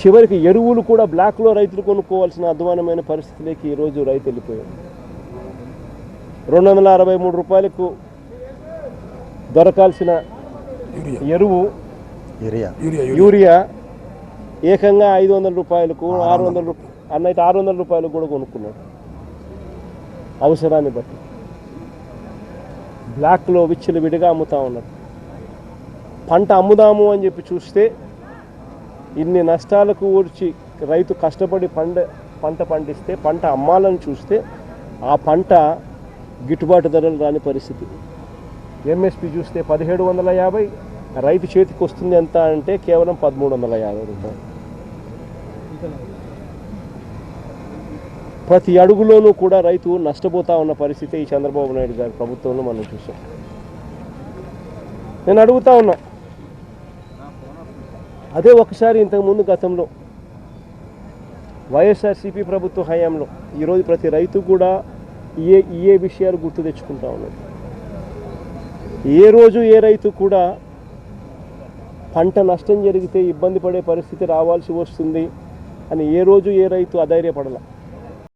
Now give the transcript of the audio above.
చివరికి ఎరువులు కూడా బ్లాక్లో రైతులు కొనుక్కోవాల్సిన అధ్వానమైన పరిస్థితిలోకి ఈరోజు రైతు వెళ్ళిపోయాడు. రెండు వందల అరవై మూడు రూపాయలకు దొరకాల్సిన ఎరువు యూరియా. Urea urea. యూరియా ఏకంగా ఐదు వందల రూపాయలకు ఆరు వందల రూపాయలు అన్నైతే ఆరు వందల రూపాయలకు కూడా కొనుక్కున్నాడు. అవసరాన్ని బట్టి. బ్లాక్లో విచ్చలు విడిగా అమ్ముతా ఉన్నారు పంట అమ్ముదాము అని చెప్పి చూస్తే ఇన్ని నష్టాలకు ఊడ్చి రైతు కష్టపడి పంట పంట పండిస్తే పంట అమ్మాలని చూస్తే ఆ పంట గిట్టుబాటు ధరలు రాని పరిస్థితి. ఎంఎస్పి చూస్తే పదిహేడు వందల యాభై రైతు చేతికి వస్తుంది ఎంత అంటే కేవలం పదమూడు వందల యాభై రూపాయలు. ప్రతి అడుగులోనూ కూడా రైతు నష్టపోతా ఉన్న పరిస్థితి ఈ చంద్రబాబు నాయుడు గారి ప్రభుత్వంలో మనం చూసాం నేను అడుగుతా ఉన్నా అదే ఒకసారి ఇంతకుముందు గతంలో వైఎస్ఆర్సీపీ ప్రభుత్వ హయాంలో ఈరోజు ప్రతి రైతు కూడా ఏ ఏ విషయాలు గుర్తు తెచ్చుకుంటా ఉన్నది ఏ రోజు ఏ రైతు కూడా పంట నష్టం జరిగితే ఇబ్బంది పడే పరిస్థితి రావాల్సి వస్తుంది అని ఏ రోజు ఏ రైతు అధైర్యపడలా.